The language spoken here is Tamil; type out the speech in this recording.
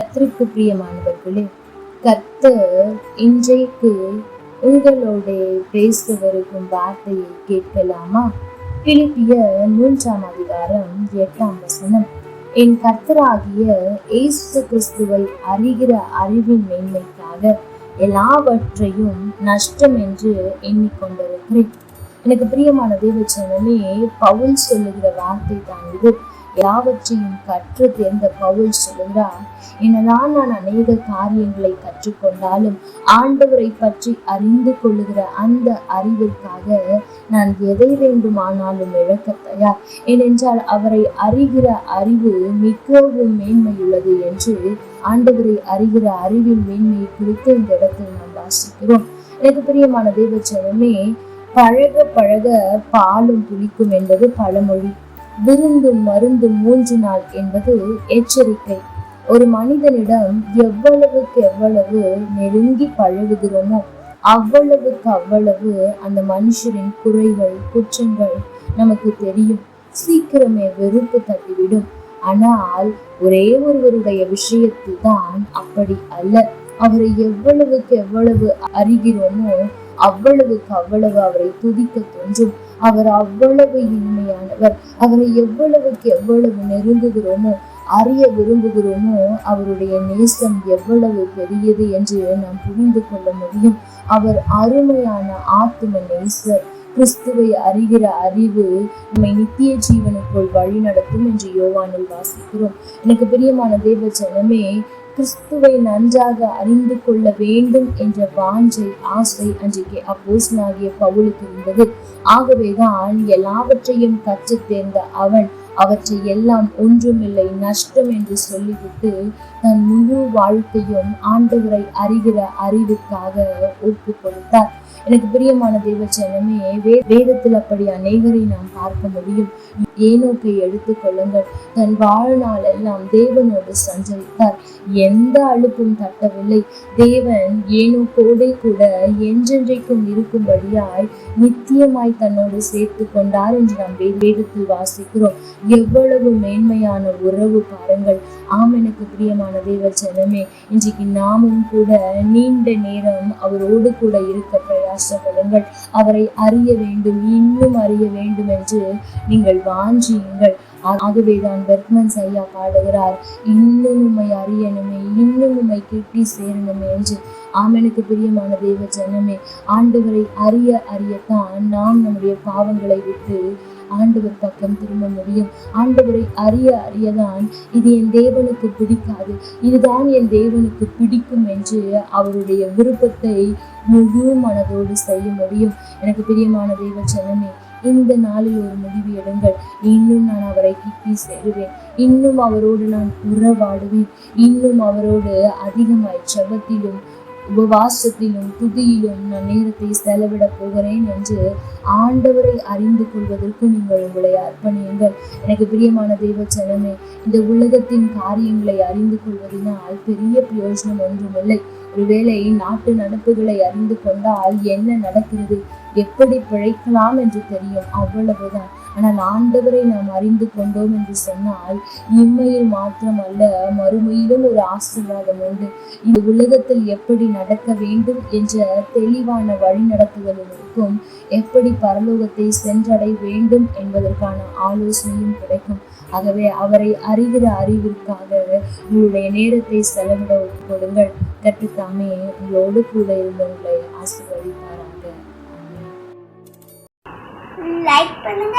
கத்திற்கு பிரியமானவர்களே கர்த்தர் இன்றைக்கு உங்களோட பேச வருகும் வார்த்தையை கேட்கலாமா? பிலிப்பிய மூன்றாம் அதிகாரம் எட்டாம் வசனம். என் கர்த்தராகிய இயேசு கிறிஸ்துவை அறிகிற அறிவின் மேன்மைக்காக எல்லாவற்றையும் நஷ்டம் என்று எண்ணிக்கொண்டிருக்கிறேன். எனக்கு பிரியமான தேவச்சனமே பவுல் சொல்லுகிற வார்த்தை தான் இது. யாவற்றையும் கற்று தேர்ந்த பவுல் சொல்லுகிறார். என்னதான் நான் அநேக காரியங்களை கற்றுக்கொண்டாலும் ஆண்டவரை பற்றி அறிந்து கொள்ளுகிற அந்த அறிவிற்காக நான் எதை வேண்டுமானாலும் இழக்க தயார். ஏனென்றால் அவரை அறிகிற அறிவு மிகவும் மேன்மையுள்ளது என்று ஆண்டவரை அறிகிற அறிவின் மேன்மையை குறித்து இந்த இடத்தில் நாம் வாசிக்கிறோம். எனக்கு பிரியமான தேவச்சரமே பழக பழக பாலும் புளிக்கும் என்பது பழமொழி. விருந்தும் மருந்தும் மூழ்கினாள் என்பது எச்சரிக்கை. ஒரு மனிதனிடம் எவ்வளவுக்கு எவ்வளவு நெருங்கி பழகுகிறோமோ அவ்வளவுக்கு அவ்வளவு அந்த மனுஷரின் குறைகள் குற்றங்கள் நமக்கு தெரியும். சீக்கிரமே வெறுப்பு தட்டிவிடும். ஆனால் ஒரே ஒருவருடைய விஷயத்தில் தான் அப்படி அல்ல. அவரை எவ்வளவுக்கு எவ்வளவு அறிகிறோமோ அவ்வளவுக்கு அவ்வளவு அவரை துதிக்க தோன்றும். அவர் அவ்வளவு இனிமையானவர். அவரை எவ்வளவுக்கு எவ்வளவு நெருங்குகிறோமோ அறிய விரும்புகிறோமோ அவருடைய நேசம் எவ்வளவு பெரியது என்று நாம் புரிந்து கொள்ள முடியும். அவர் அருமையான ஆத்ம நேசர். கிறிஸ்துவை அறிகிற அறிவு நம்மை நித்திய ஜீவனுக்குள் வழி நடத்தும் என்று யோவானில் வாசிக்கிறோம். எனக்கு பிரியமான தேவ ஜனமே கிறிஸ்துவை நன்றாக அறிந்து கொள்ள வேண்டும் என்ற வாஞ்சை ஆசை அன்றைக்கு அப்போசனாகிய பவுலுக்கு இருந்தது. ஆகவேதான் எல்லாவற்றையும் கற்று தேர்ந்த அவன் அவற்றை எல்லாம் ஒன்றுமில்லை நஷ்டம் என்று சொல்லிவிட்டு தன் முழு வாழ்க்கையும் ஆண்டவரை அறிகிற அறிவுக்காக ஒப்பு கொடுத்தார் எனக்கு பிரியமான தேவச்சனமே வே வேதத்தில் அப்படி அநேகரை நாம் பார்க்க முடியும். ஏனோக்கை எடுத்துக்கொள்ளுங்கள் தன் வாழ்நாள் எல்லாம் தேவனோடு சஞ்சரித்தார். எந்த அழுப்பும் தட்டவில்லை. தேவன் ஏனோக்கோடே கூட என்றென்றைக்கும் இருக்கும்படியாய் நித்தியமாய் தன்னோடு சேர்த்து கொண்டார் என்று நாம் வேதத்தில் வாசிக்கிறோம். எவ்வளவு மேன்மையான உறவு பாருங்கள். ஆம் எனக்கு பிரியமான தேவ ஜனமே இன்றைக்கு நாமும் கூட நீண்ட நேரம் அவரோடு கூட இருக்க பிரயாசப்படுங்கள் அவரை அறிய வேண்டும் இன்னும் அறிய வேண்டும் என்று நீங்கள் வாஞ்சியுங்கள் ஆகவேதான் பெர்க்மன்ஸ் ஐயா பாடுகிறார் இன்னும் உண்மை அறியணுமே இன்னும் உம்மை கிட்டி சேரணுமே என்று. ஆமனுக்கு பிரியமான தேவ ஜனமே ஆண்டவரை அறிய அறியத்தான் நாம் நம்முடைய பாவங்களை விட்டு ஆண்டவர் பக்கம் திரும்ப முடியும். ஆண்டவரை அறிய அறியதான் இது என் தேவனுக்கு பிடிக்காது. இதுதான் என் தேவனுக்கு பிடிக்கும் என்று அவருடைய விருப்பத்தை முழு மனதோடு செய்ய முடியும். எனக்கு பிரியமான தேவ ஜனமே இந்த நாளில் ஒரு முடிவு எடுங்கள். இன்னும் நான் அவரை கிட்டி சேருவேன். இன்னும் அவரோடு நான் உறவாடுவேன். இன்னும் அவரோடு அதிகமாய் செபத்திலும் உபவாசத்திலும் துதியிலும் நான் நேரத்தை செலவிடப் போகிறேன் என்று ஆண்டவரை அறிந்து கொள்வதற்கு நீங்கள் உங்களை அர்ப்பணியுங்கள். எனக்கு பிரியமான தெய்வ இந்த உலகத்தின் காரியங்களை அறிந்து கொள்வதனால் பெரிய பிரயோஜனம் ஒன்றுமில்லை ஒருவேளை நாட்டு நடப்புகளை அறிந்து கொண்டால் என்ன நடக்கிறது? எப்படி பிழைக்கலாம் என்று தெரியும். அவ்வளவுதான். ஆனால் ஆண்டவரை நாம் அறிந்து கொண்டோம் என்று சொன்னால் இம்மையில் மாத்திரமல்ல மறுமையிலும் ஒரு ஆசீர்வாதம் உண்டு. இந்த உலகத்தில் எப்படி நடக்க வேண்டும் என்ற தெளிவான வழிநடத்துதலும் இருக்கும் எப்படி பரலோகத்தை சென்றடை வேண்டும் என்பதற்கான ஆலோசனையும் கிடைக்கும். ஆகவே அவரை அறிகிற அறிவிற்காக உங்களுடைய நேரத்தை செலவிட கொடுங்கள் கற்றுத்தாமே உங்களோடு கூட இருந்து உங்களை ஆசீர்வதிப்பாராக லைக் பண்ணுங்க.